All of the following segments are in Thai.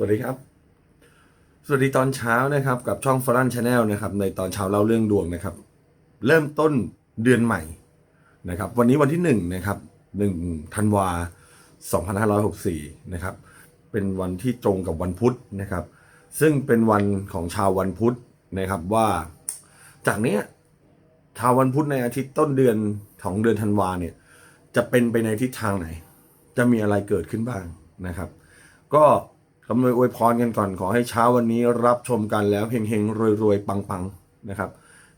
สวัสดีครับ สวัสดีตอนเช้านะครับกับช่องฟรันชาแนลนะครับในตอนเช้าเล่าเรื่องดวงนะครับ เริ่มต้นเดือนใหม่นะครับ วันนี้วันที่หนึ่งนะครับหนึ่งธันวาสองพันห้าร้อยหกสี่นะครับ เป็นวันที่ตรงกับวันพุธนะครับ ซึ่งเป็นวันของชาววันพุธนะครับว่า จากนี้ชาววันพุธในอาทิตย์ต้นเดือนของเดือนธันวาเนี่ยจะเป็นไปในทิศทางไหน จะมีอะไรเกิดขึ้นบ้างนะครับ ก็ กำลังอวยพรกันก่อนขอให้เช้าวันนี้รับชมกันแล้วเฮงเฮงรวยรวยๆปังปังๆนะครับ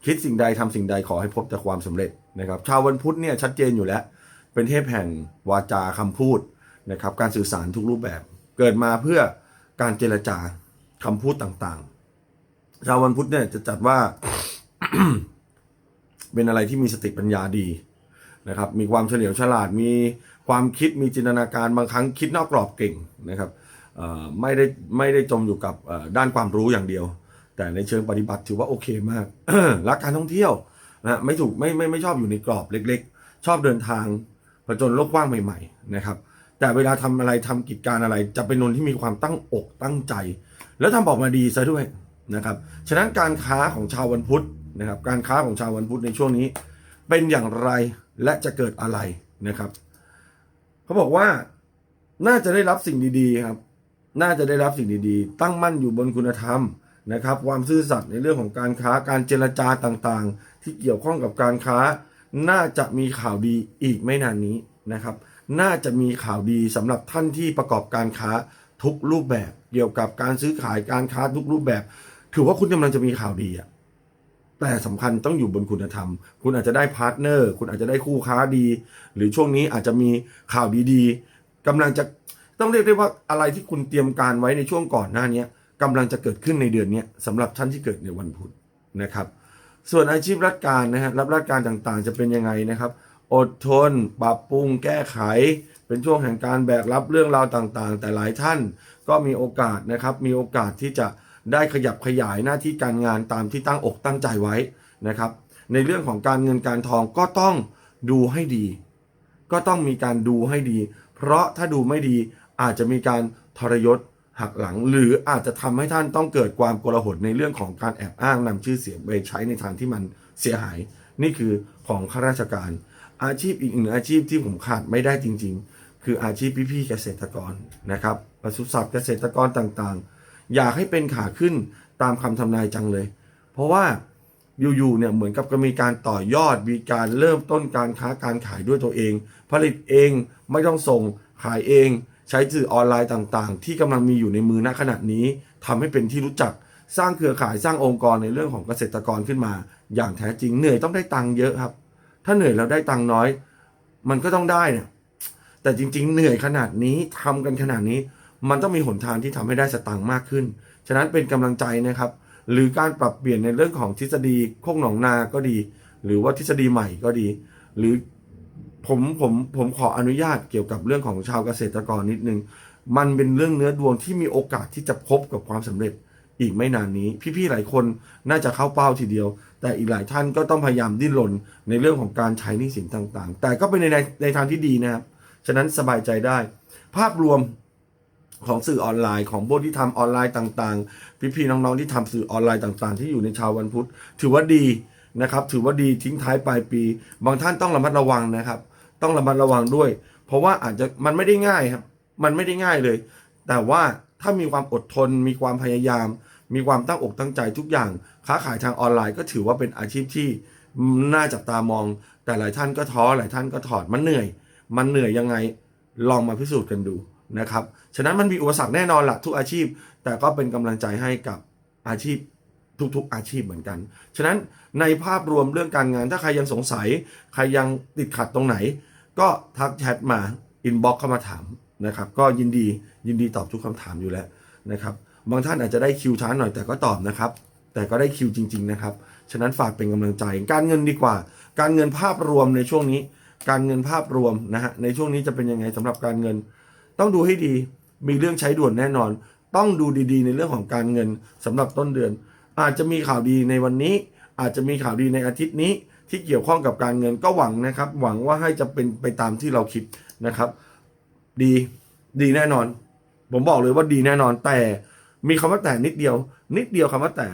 คิดสิ่งใดทำสิ่งใดขอให้พบแต่ความสำเร็จนะครับชาววันพุธเนี่ยชัดเจนอยู่แล้ว เป็นเทพแห่งวาจาคำพูดนะครับการสื่อสารทุกรูปแบบเกิดมาเพื่อการเจรจาคำพูดต่างๆ ชาววันพุธเนี่ยจะจัดว่า เป็นอะไรที่มีสติปัญญาดีนะครับ มีความเฉลียวฉลาดมีความคิดมีจินตนาการบางครั้งคิดนอกกรอบเก่งนะครับ ไม่ได้ไม่ได้จมอยู่กับด้านความรู้อย่างเดียว แต่ในเชิงปฏิบัติถือว่าโอเคมาก รักการท่องเที่ยวนะไม่ถูกไม่ไม่ไม่ชอบอยู่ในกรอบเล็ก ๆ ชอบเดินทางผจญโลกกว้างใหม่ ๆ นะครับ แต่เวลาทำอะไรทำกิจการอะไร จะเป็นนนที่มีความตั้งอกตั้งใจ แล้วทำออกมาดีซะด้วยนะครับฉะนั้นการค้าของชาววันพุธนะครับ การค้าของชาววันพุธในช่วงนี้ เป็นอย่างไรและจะเกิดอะไรนะครับเขาบอกว่าน่าจะได้รับสิ่งดีๆครับ น่าจะได้รับสิ่งดีๆ ตั้งมั่นอยู่บนคุณธรรมนะครับ ความซื่อสัตย์ในเรื่องของการค้าการเจรจาต่างๆ ที่เกี่ยวข้องกับการค้า น่าจะมีข่าวดีอีกไม่นานนี้นะครับ น่าจะมีข่าวดีสำหรับท่านที่ประกอบการค้าทุกรูปแบบเกี่ยวกับการซื้อขายการค้าทุกรูปแบบ ถือว่าคุณกำลังจะมีข่าวดีอะแต่สำคัญต้องอยู่บนคุณธรรม คุณอาจจะได้พาร์ทเนอร์ คุณอาจจะได้คู่ค้าดี หรือช่วงนี้อาจจะมีข่าวดีๆกำลังจะ ต้องเรียกได้ว่าอะไรที่คุณเตรียมการไว้ในช่วงก่อนหน้านี้กำลังจะเกิดขึ้นในเดือนนี้สำหรับท่านที่เกิดในวันพุธนะครับ ส่วนอาชีพราชการนะฮะรับราชการต่างๆ จะเป็นยังไงนะครับ อดทน ปรับปรุง แก้ไข เป็นช่วงแห่งการแบกรับเรื่องราวต่างๆ แต่หลายท่านก็มีโอกาสนะครับ มีโอกาสที่จะได้ขยับขยายหน้าที่การงานตามที่ตั้งอกตั้งใจไว้นะครับ ในเรื่องของการเงินการทองก็ต้องดูให้ดี ก็ต้องมีการดูให้ดี เพราะถ้าดูไม่ดี อาจจะมีการทรยศหักหลัง หรืออาจจะทำให้ท่านต้องเกิดความโกลาหลในเรื่องของการแอบอ้างนำชื่อเสียงไปใช้ในทางที่มันเสียหาย นี่คือของข้าราชการ อาชีพอีกหนึ่งอาชีพที่ผมขาดไม่ได้จริง ๆ คืออาชีพพี่ๆเกษตรกรนะครับปศุสัตว์เกษตรกรต่างๆ อยากให้เป็นขาขึ้นตามคำทำนายจังเลย เพราะว่าอยู่ๆเนี่ยเหมือนกับก็มีการต่อยอดมีการเริ่มต้นการค้าการขายด้วยตัวเอง ผลิตเองไม่ต้องส่งขายเอง ใช้สื่อออนไลน์ต่างๆ ที่กำลังมีอยู่ในมือณขณะนี้ทำให้เป็นที่รู้จักสร้างเครือข่ายสร้างองค์กรในเรื่องของเกษตรกรขึ้นมา อย่างแท้จริงเหนื่อยต้องได้ตังค์เยอะครับ ถ้าเหนื่อยแล้วได้ตังค์น้อย มันก็ต้องได้เนี่ยแต่จริง ๆ เหนื่อยขนาดนี้ทำกันขนาดนี้ มันต้องมีหนทางที่ทำให้ได้สตังค์มากขึ้น ฉะนั้นเป็นกำลังใจนะครับ หรือการปรับเปลี่ยนในเรื่องของทฤษฎีโคกหนองนาก็ดี หรือว่าทฤษฎีใหม่ก็ดี หรือ ผมผมผมขออนุญาตเกี่ยวกับเรื่องของชาวเกษตรกรนิดนึง มันเป็นเรื่องเนื้อดวงที่มีโอกาสที่จะพบกับความสำเร็จอีกไม่นานนี้ พี่ๆหลายคนน่าจะเข้าเป้าทีเดียว แต่อีกหลายท่านก็ต้องพยายามดิ้นรนในเรื่องของการใช้หนี้สินต่างๆ แต่ก็เป็นในในในทางที่ดีนะครับ ฉะนั้นสบายใจได้ ภาพรวมของสื่อออนไลน์ของพวกที่ทำออนไลน์ต่างๆ พี่ๆน้องๆที่ทำสื่อออนไลน์ต่าง ๆ ที่อยู่ในชาววันพุธ ถือว่าดีนะครับ ถือว่าดีทิ้งท้ายปลายปี บางท่านต้องระมัดระวังนะครับ ต้องระมัดระวังด้วย เพราะว่าอาจจะมันไม่ได้ง่ายครับ มันไม่ได้ง่ายเลย แต่ว่าถ้ามีความอดทน มีความพยายาม มีความตั้งอกตั้งใจทุกอย่าง ค้าขายทางออนไลน์ก็ถือว่าเป็นอาชีพที่น่าจับตามอง แต่หลายท่านก็ท้อหลายท่านก็ถอดมันเหนื่อย มันเหนื่อยยังไงลองมาพิสูจน์กันดูนะครับ ฉะนั้นมันมีอุปสรรคแน่นอนละทุกอาชีพ แต่ก็เป็นกำลังใจให้กับอาชีพทุกๆอาชีพเหมือนกัน ฉะนั้นในภาพรวมเรื่องการงานถ้าใครยังสงสัย ใครยังติดขัดตรงไหน ก็ทักแชทมาอินบ็อกเข้ามาถามนะครับ ก็ยินดียินดีตอบทุกคำถามอยู่แล้วนะครับ บางท่านอาจจะได้คิวช้าหน่อยแต่ก็ตอบนะครับ แต่ก็ได้คิวจริง ๆ นะครับ ฉะนั้นฝากเป็นกำลังใจ การเงินดีกว่า การเงินภาพรวมในช่วงนี้ การเงินภาพรวมนะฮะในช่วงนี้จะเป็นยังไงสำหรับการเงิน ต้องดูให้ดีมีเรื่องใช้ด่วนแน่นอน ต้องดูดีๆ ในเรื่องของการเงินสำหรับต้นเดือน อาจจะมีข่าวดีในวันนี้ อาจจะมีข่าวดีในอาทิตย์นี้ ที่เกี่ยวข้องกับการเงินก็หวังนะครับ หวังว่าให้จะเป็นไปตามที่เราคิดนะครับ ดีดีแน่นอน ผมบอกเลยว่าดีแน่นอน แต่มีคำว่าแต่นิดเดียว นิดเดียวคำว่าแต่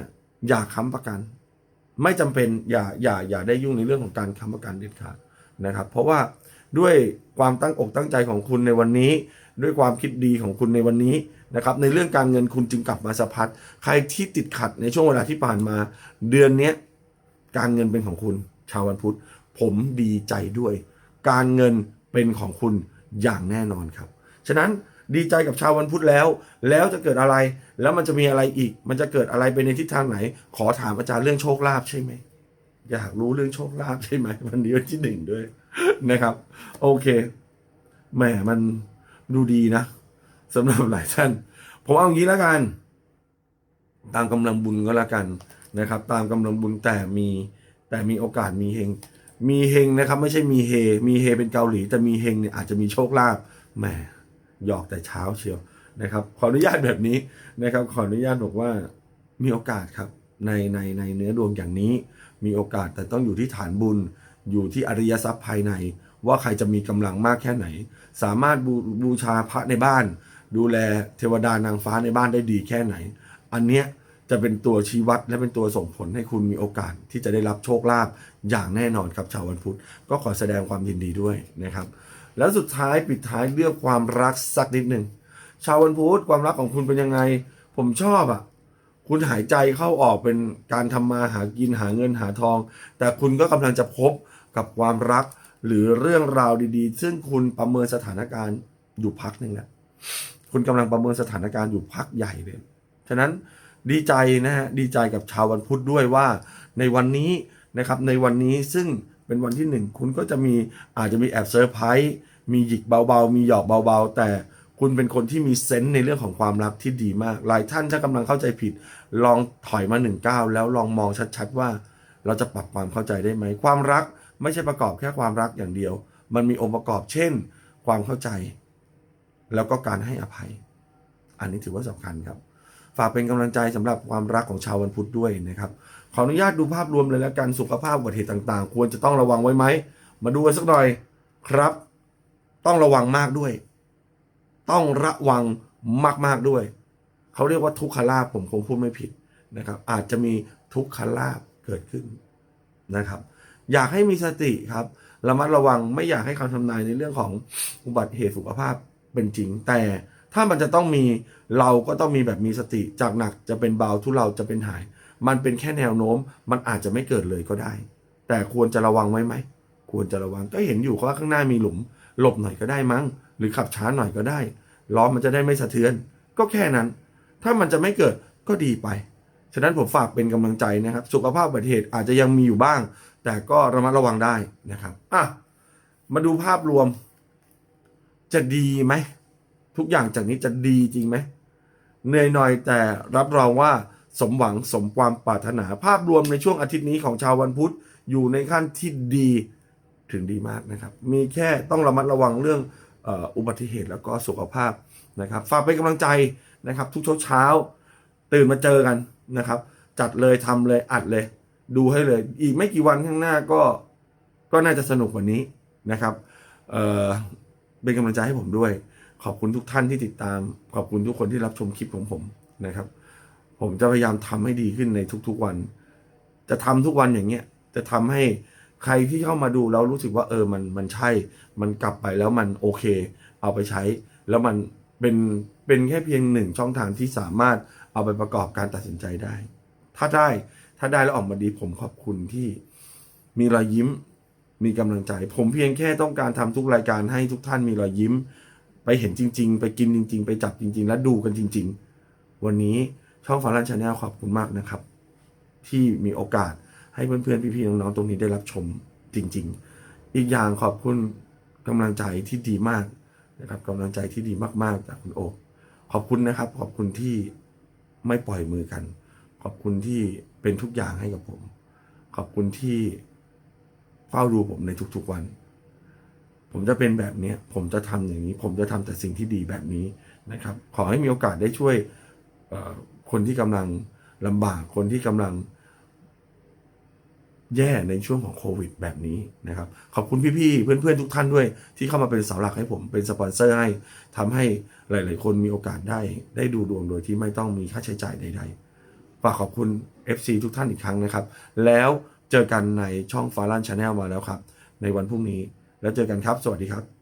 อย่าค้ำประกัน ไม่จำเป็นอย่าอย่าอย่าได้ยุ่งในเรื่องของการค้ำประกันเด็ดขาดนะครับ เพราะว่าด้วยความตั้งอกตั้งใจของคุณในวันนี้ ด้วยความคิดดีของคุณในวันนี้นะครับ ในเรื่องการเงินคุณจึงกลับมาสะพัดใครที่ติดขัดในช่วงเวลาที่ผ่านมา เดือนนี้การเงินเป็นของคุณ ชาววันพุธ ผมดีใจด้วย การเงินเป็นของคุณอย่างแน่นอนครับ ฉะนั้นดีใจกับชาววันพุธแล้ว แล้วจะเกิดอะไร แล้วมันจะมีอะไรอีก มันจะเกิดอะไรไปในทิศทางไหน ขอถามอาจารย์เรื่องโชคลาภใช่ไหม อยากรู้เรื่องโชคลาภใช่ไหมวันนี้วันที่หนึ่งด้วยนะครับ โอเคแหมมันดูดีนะสำหรับหลายท่านผมเอาอย่างนี้แล้วกัน ตามกำลังบุญก็แล้วกันนะครับ ตามกำลังบุญแต่มี แต่มีโอกาสมีเฮง มีเฮงนะครับ ไม่ใช่มีเฮ มีเฮเป็นเกาหลี แต่มีเฮงเนี่ยอาจจะมีโชคลาภแหมหยอกแต่เช้าเชียวนะครับ ขออนุญาตแบบนี้นะครับ ขออนุญาตบอกว่ามีโอกาสครับในในในเนื้อดวงอย่างนี้ มีโอกาสแต่ต้องอยู่ที่ฐานบุญ อยู่ที่อริยทรัพย์ภายใน ว่าใครจะมีกำลังมากแค่ไหน สามารถบูบูชาพระในบ้าน ดูแลเทวดานางฟ้าในบ้านได้ดีแค่ไหน อันเนี้ย จะเป็นตัวชี้วัดและเป็นตัวส่งผลให้คุณมีโอกาสที่จะได้รับโชคลาภอย่างแน่นอนครับชาววันพุธ ก็ขอแสดงความยินดีด้วยนะครับ แล้วสุดท้ายปิดท้ายเรื่องความรักสักนิดหนึ่งชาววันพุธความรักของคุณเป็นยังไง ผมชอบอะคุณหายใจเข้าออกเป็นการทำมาหากินหาเงินหาทอง แต่คุณก็กำลังจะพบกับความรักหรือเรื่องราวดีๆ ซึ่งคุณประเมินสถานการณ์อยู่พักหนึ่งแหล้วคุณกำลังประเมินสถานการณ์อยู่พักใหญ่เลยฉะนั้น ดีใจนะฮะดีใจกับชาววันพุธด้วยว่า ในวันนี้นะครับในวันนี้ซึ่งเป็นวันที่หนึ่งคุณก็จะมีอาจจะมีแอบเซอร์ไพรส์มีหยิกเบาๆ มีหยอกเบาๆ แต่คุณเป็นคนที่มีเซนส์ในเรื่องของความรักที่ดีมาก หลายท่านถ้ากำลังเข้าใจผิด ลองถอยมาหนึ่งก้าวแล้วลองมองชัดๆว่า เราจะปรับความเข้าใจได้ไหม ความรักไม่ใช่ประกอบแค่ความรักอย่างเดียว มันมีองค์ประกอบเช่น ความเข้าใจ แล้วก็การให้อภัย อันนี้ถือว่าสำคัญครับ ฝากเป็นกำลังใจสำหรับความรักของชาววันพุธด้วยนะครับ ขออนุญาตดูภาพรวมเลยแล้วกันสุขภาพอุบัติเหตุต่างๆ ควรจะต้องระวังไว้ไหม มาดูกันสักหน่อยครับ ต้องระวังมากด้วย ต้องระวังมากๆด้วย เขาเรียกว่าทุกขลาภผมคงพูดไม่ผิดนะครับ อาจจะมีทุกขลาภเกิดขึ้นนะครับ อยากให้มีสติครับระมัดระวังไม่อยากให้คำทำนายในเรื่องของอุบัติเหตุสุขภาพเป็นจริงแต่ ถ้ามันจะต้องมีเราก็ต้องมีแบบมีสติจากหนักจะเป็นเบาทุเราจะเป็นหาย มันเป็นแค่แนวโน้มมันอาจจะไม่เกิดเลยก็ได้ แต่ควรจะระวังไว้ไหม ควรจะระวังก็เห็นอยู่ว่าข้างหน้ามีหลุม หลบหน่อยก็ได้มั้ง หรือขับช้าหน่อยก็ได้ล้อมันจะได้ไม่สะเทือน ก็แค่นั้น ถ้ามันจะไม่เกิดก็ดีไปฉะนั้นผมฝากเป็นกำลังใจนะครับ สุขภาพอุบัติเหตุอาจจะยังมีอยู่บ้าง แต่ก็ระมัดระวังได้นะครับอะมาดูภาพรวม จะดีไหม ทุกอย่างจากนี้จะดีจริงไหมเหนื่อยหน่อยแต่รับรองว่าสมหวังสมความปรารถนาภาพรวมในช่วงอาทิตย์นี้ของชาววันพุธอยู่ในขั้นที่ดีถึงดีมากนะครับ มีแค่ต้องระมัดระวังเรื่องอ,อุบัติเหตุแล้วก็สุขภาพนะครับฝากเป็นกำลังใจนะครับ ทุกเช้าเช้าตื่นมาเจอกันนะครับ จัดเลยทำเลยอัดเลย ดูให้เลย อีกไม่กี่วันข้างหน้าก็ก็น่าจะสนุกกว่านี้นะครับเเป็นกำลังใจให้ผมด้วย ขอบคุณทุกท่านที่ติดตาม ขอบคุณทุกคนที่รับชมคลิปของผมนะครับ ผมจะพยายามทำให้ดีขึ้นในทุกๆวัน จะทำทุกวันอย่างเงี้ย จะทำให้ใครที่เข้ามาดูแล้วรู้สึกว่าเออมันมันใช่ มันกลับไปแล้วมันโอเค เอาไปใช้ แล้วมันเป็นเป็นแค่เพียงหนึ่งช่องทางที่สามารถเอาไปประกอบการตัดสินใจได้ ถ้าได้ถ้าได้แล้วออกมาดีผมขอบคุณที่มีรอยยิ้มมีกำลังใจ ผมเพียงแค่ต้องการทำทุกรายการให้ทุกท่านมีรอยยิ้ม ไปเห็นจริง ๆ ไปกินจริง ๆ ไปจับจริง ๆ และดูกันจริง ๆ วันนี้ช่องฟารันชาแนลขอบคุณมากนะครับ ที่มีโอกาสให้เพื่อนๆพี่ๆน้องๆตรงนี้ได้รับชมจริง ๆ อีกอย่างขอบคุณกำลังใจที่ดีมากนะครับกำลังใจที่ดีมากๆจากคุณโอขอบคุณนะครับ ขอบคุณที่ไม่ปล่อยมือกัน ขอบคุณที่เป็นทุกอย่างให้กับผม ขอบคุณที่เฝ้าดูผมในทุกๆวัน ผมจะเป็นแบบนี้ผมจะทำอย่างนี้ ผมจะทำแต่สิ่งที่ดีแบบนี้นะครับ ขอให้มีโอกาสได้ช่วยคนที่กำลังลำบากคนที่กำลังแย่ในช่วงของโควิดแบบนี้นะครับ ขอบคุณพี่ๆ เพื่อนๆ ทุกท่านด้วย ที่เข้ามาเป็นเสาหลักให้ผมเป็นสปอนเซอร์ให้ทำให้หลายๆ คนมีโอกาสได้ได้ดูดวงโดยที่ไม่ต้องมีค่าใช้จ่ายใดๆฝากขอบคุณ FC ทุกท่านอีกครั้งนะครับ แล้วเจอกันในช่องฟาลันชาแนลมาแล้วครับ ในวันพรุ่งนี้ แล้วเจอกันครับ สวัสดีครับ